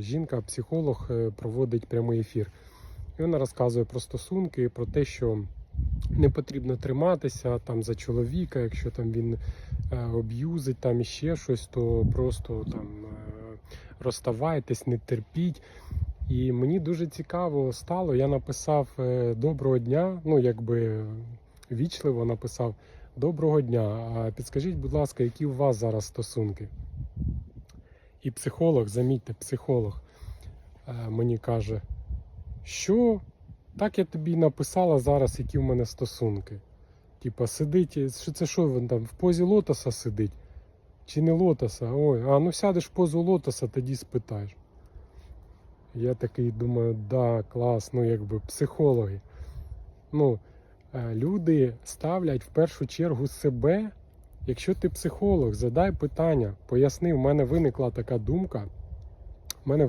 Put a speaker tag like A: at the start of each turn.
A: Жінка, психолог, е, проводить прямий ефір. І вона розказує про стосунки, про те, що не потрібно триматися там за чоловіка, якщо там він е, об'юзить там іще щось, то просто там е, розставайтесь, не терпіть. І мені дуже цікаво стало. Я написав е, доброго дня, ну якби вічливо написав доброго дня. А підскажіть, будь ласка, які у вас зараз стосунки? І психолог, замітьте, психолог е, мені каже, що так я тобі написала зараз, які в мене стосунки. Типа сидить, що це що він там в позі лотоса сидить? Чи не лотоса? Ой, а ну сядеш в позу лотоса, тоді спитаєш. Я такий думаю, да, клас, ну якби психологи. Ну, е, люди ставлять в першу чергу себе. Якщо ти психолог, задай питання, поясни, в мене виникла така думка. В мене